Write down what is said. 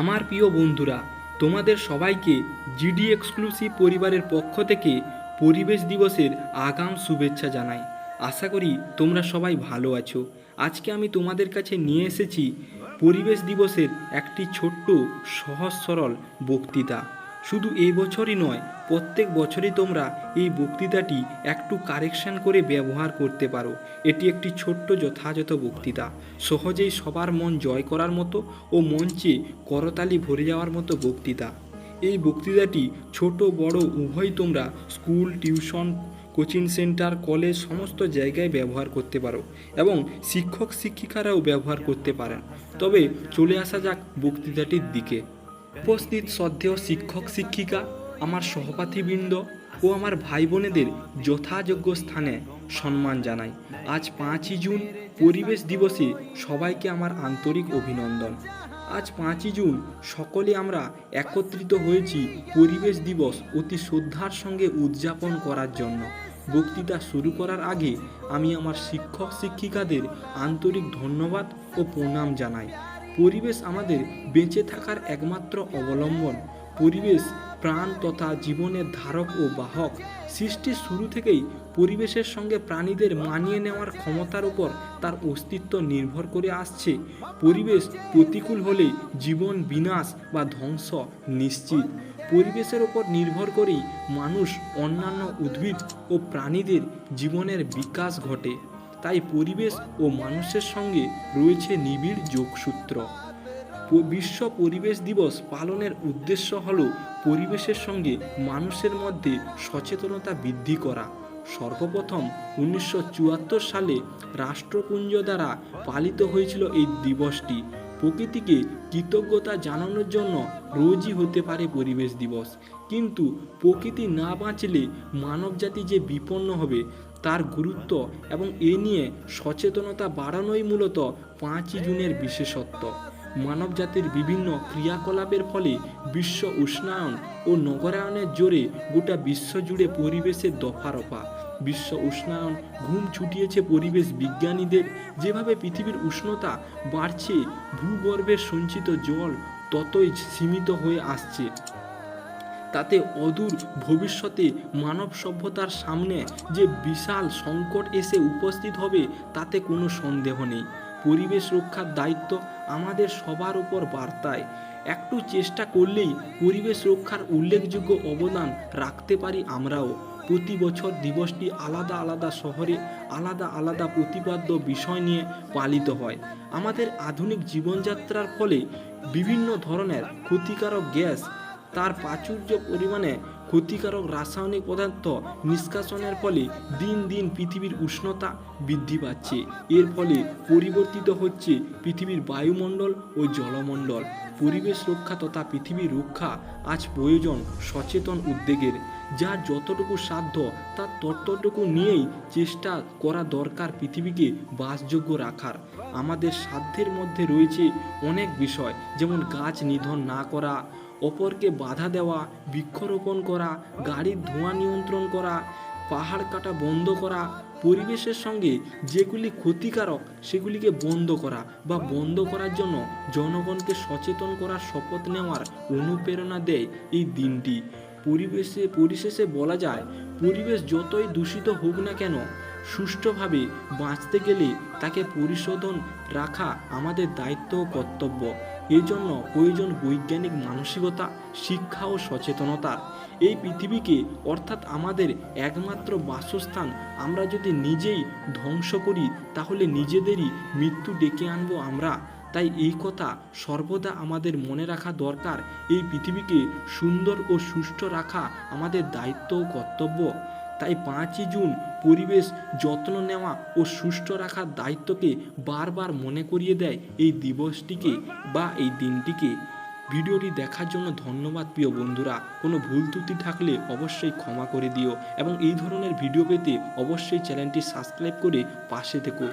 আমার প্রিয় বন্ধুরা, তোমাদের সবাইকে জিডি এক্সক্লুসিভ পরিবারের পক্ষ থেকে পরিবেশ দিবসের আগাম শুভেচ্ছা জানাই। আশা করি তোমরা সবাই ভালো আছো। আজকে আমি তোমাদের কাছে নিয়ে এসেছি পরিবেশ দিবসের একটি ছোট্ট সহজ সরল বক্তৃতা। শুধু এই বছরই নয়, প্রত্যেক বছরই তোমরা এই বক্তৃতাটি একটু কারেকশন করে ব্যবহার করতে পারো। এটি একটি ছোট্ট যথাযথ বক্তৃতা। সহজেই সবার মন জয় করার মতো ও মঞ্চে করতালি ভরে যাওয়ার মতো বক্তৃতা। এই বক্তৃতাটি ছোট, বড় উভয় তোমরা school, tuition, coaching centre, college সমস্ত জায়গায় ব্যবহার করতে পারো এবং শিক্ষক শিক্ষিকারাও ব্যবহার করতে পারেন। তবে চলে আসা যাক বক্তৃতাটির দিকে। উপস্থিত শ্রদ্ধেয় শিক্ষক, শিক্ষিকা, আমার সহপাঠীবৃন্দ ও আমার ভাই বোনেদের যথাযোগ্য স্থানে সম্মান জানাই। আজ পাঁচই জুন, পরিবেশ দিবসে সবাইকে আমার আন্তরিক অভিনন্দন। আজ পাঁচই জুন, সকলে আমরা একত্রিত হয়েছি পরিবেশ দিবস অতি শ্রদ্ধার সঙ্গে উদযাপন করার জন্য। বক্তৃতা শুরু করার আগে আমি আমার শিক্ষক, শিক্ষিকাদের আন্তরিক ধন্যবাদ ও প্রণাম জানাই। পরিবেশ আমাদের বেঁচে থাকার একমাত্র অবলম্বন। পরিবেশ, প্রাণ তথা জীবনের ধারক ও বাহক সৃষ্টির শুরু থেকেই পরিবেশের সঙ্গে প্রাণীদের মানিয়ে নেওয়ার ক্ষমতার উপর তার অস্তিত্ব নির্ভর করে আসছে। পরিবেশ প্রতিকূল হলে জীবন বিনাশ বা ধ্বংস নিশ্চিত। পরিবেশের ওপর নির্ভর করেই মানুষ অন্যান্য উদ্ভিদ ও প্রাণীদের জীবনের বিকাশ ঘটে। তাই পরিবেশ ও মানুষের সঙ্গে রয়েছে নিবিড় যোগসূত্র। বিশ্ব পরিবেশ দিবস পালনের উদ্দেশ্য হল পরিবেশের সঙ্গে মানুষের মধ্যে সচেতনতা বৃদ্ধি করা। সর্বপ্রথম উনিশশো চুয়াত্তর সালে রাষ্ট্রপুঞ্জ দ্বারা পালিত হয়েছিল এই দিবসটি। প্রকৃতিকে কৃতজ্ঞতা জানানোর জন্য রোজই হতে পারে পরিবেশ দিবস। কিন্তু প্রকৃতি না বাঁচলে মানবজাতি যে বিপন্ন হবে, তার গুরুত্ব এবং এ নিয়ে সচেতনতা বাড়ানোই মূলত পাঁচই জুনের বিশেষত্ব। মানবজাতির বিভিন্ন ক্রিয়াকলাপের ফলে বিশ্ব উষ্ণায়ন ও নগরায়নের জোরে গোটা বিশ্ব জুড়ে পরিবেশের দফা রফা বিশ্ব উষ্ণায়ন ঘুম ছুটিয়েছে পরিবেশ বিজ্ঞানীদের। যেভাবে পৃথিবীর উষ্ণতা বাড়ছে ভূগর্ভের সঞ্চিত জল ততই সীমিত হয়ে আসছে। তাতে অদূর ভবিষ্যতে মানব সভ্যতার সামনে যে বিশাল সংকট এসে উপস্থিত হবে, তাতে কোনো সন্দেহ নেই। পরিবেশ রক্ষার দায়িত্ব আমাদের সবার উপর বার্তায়। একটু চেষ্টা করলেই পরিবেশ রক্ষার উল্লেখযোগ্য অবদান রাখতে পারি আমরাও। প্রতি বছর দিবসটি আলাদা আলাদা শহরে আলাদা আলাদা প্রতিপাদ্য বিষয় নিয়ে পালিত হয়। আমাদের আধুনিক জীবনযাত্রার ফলে বিভিন্ন ধরনের ক্ষতিকারক গ্যাস তার প্রাচুর্য পরিমাণে ক্ষতিকারক রাসায়নিক পদার্থ নিষ্কাশনের ফলে দিন দিন পৃথিবীর উষ্ণতা বৃদ্ধি পাচ্ছে। এর ফলে পরিবর্তিত হচ্ছে পৃথিবীর বায়ুমণ্ডল ও জলমণ্ডল। পরিবেশ রক্ষা তথা পৃথিবী রক্ষা আজ প্রয়োজন সচেতন উদ্যোগের। যার যতটুকু সাধ্য, তার ততটুকু নিয়েই চেষ্টা করা দরকার পৃথিবীকে বাসযোগ্য রাখার। আমাদের সাধ্যের মধ্যে রয়েছে অনেক বিষয়, যেমন গাছ নিধন না করা অপরকে বাধা দেওয়া, বৃক্ষরোপণ করা, গাড়ির ধোঁয়া নিয়ন্ত্রণ করা, পাহাড় কাটা বন্ধ করা, পরিবেশের সঙ্গে যেগুলি ক্ষতিকারক সেগুলিকে বন্ধ করা বা বন্ধ করার জন্য জনগণকে সচেতন করার শপথ নেওয়ার অনুপ্রেরণা দেয় এই দিনটি। পরিবেশে, পরিশেষে বলা যায়, পরিবেশ যতই দূষিত হোক না কেন সুষ্ঠুভাবে বাঁচতে গেলে তাকে পরিশোধন রাখা আমাদের দায়িত্ব ও কর্তব্য। এজন্য প্রয়োজন বৈজ্ঞানিক মানসিকতা, শিক্ষা ও সচেতনতার এই পৃথিবীকে অর্থাৎ আমাদের একমাত্র বাসস্থান, আমরা যদি নিজেই ধ্বংস করি, তাহলে নিজেদেরই মৃত্যু ডেকে আনব আমরা। তাই এই কথা সর্বদা আমাদের মনে রাখা দরকার। এই পৃথিবীকে সুন্দর ও সুষ্ঠু রাখা আমাদের দায়িত্ব ও কর্তব্য। তাই পাঁচই জুন পরিবেশ যত্ন নেওয়া ও সুষ্ঠু রাখার দায়িত্বকে বারবার মনে করিয়ে দেয় এই দিবসটিকে বা এই দিনটিকে। ভিডিওটি দেখার জন্য ধন্যবাদ প্রিয় বন্ধুরা। কোনো ভুল ত্রুটি থাকলে অবশ্যই ক্ষমা করে দিও এবং এই ধরনের ভিডিও পেতে অবশ্যই চ্যানেলটি সাবস্ক্রাইব করে পাশে থেকো।